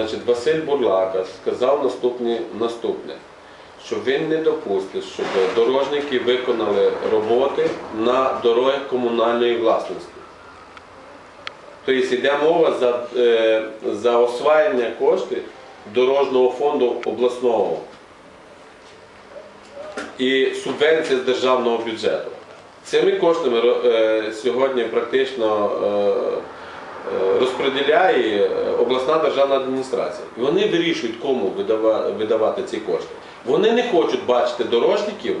Значить, Василь Бурлака сказав наступне, наступне, що він не допустить, щоб дорожники виконали роботи на дорогах комунальної власності. Тобто йде мова за, е, за освоєння коштів дорожнього фонду обласного і субвенції з державного бюджету. Цими коштами е, сьогодні практично е, розподіляє е, обласна державна адміністрація. І вони вирішують, кому видавати ці кошти. Вони не хочуть бачити дорожників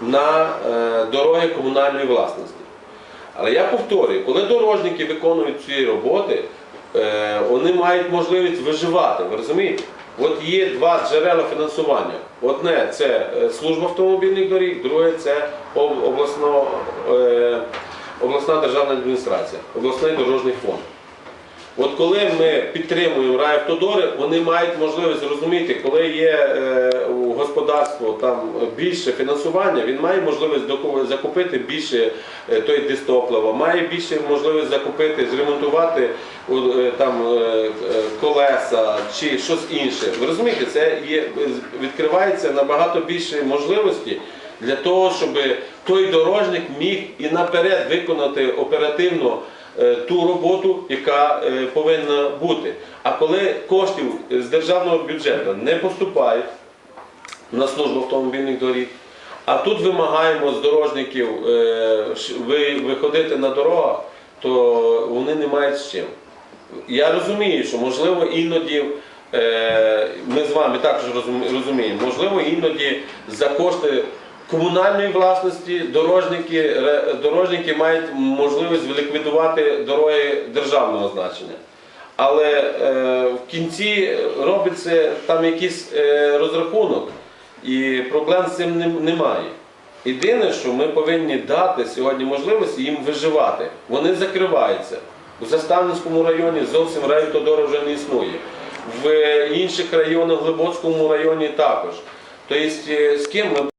на е, дороги комунальної власності. Але я повторюю, коли дорожники виконують ці роботи, е, вони мають можливість виживати. Ви розумієте? От є два джерела фінансування. Одне це е, служба автомобільних доріг, друге це обласно, е, обласна державна адміністрація, обласний дорожній фонд. От коли ми підтримуємо райавтодори, вони мають можливість зрозуміти, коли є е, у господарство там більше фінансування, він має можливість закупити більше е, той дистоплива, має більше можливість закупити, зремонтувати е, там колеса чи щось інше. Ви розумієте, це є відкривається набагато більше можливості для того, щоб той дорожник міг і наперед виконати оперативно ту роботу, яка е, повинна бути. А коли коштів з державного бюджету не поступають на службу автомобільних доріг, а тут вимагаємо з дорожників е, виходити на дорогах, то вони не мають з чим. Я розумію, що можливо іноді е, ми з вами також розум- розуміємо, можливо, іноді за кошти комунальної власності дорожники, дорожники мають можливість ліквідувати дороги державного значення. Але е, в кінці робиться там якийсь е, розрахунок, і проблем з цим нем- немає. Єдине, що ми повинні дати сьогодні можливість їм виживати. Вони закриваються. У Заставницькому районі зовсім райавтодору вже не існує. В інших районах, в Глибоцькому районі також. Тобто, е, з ким ми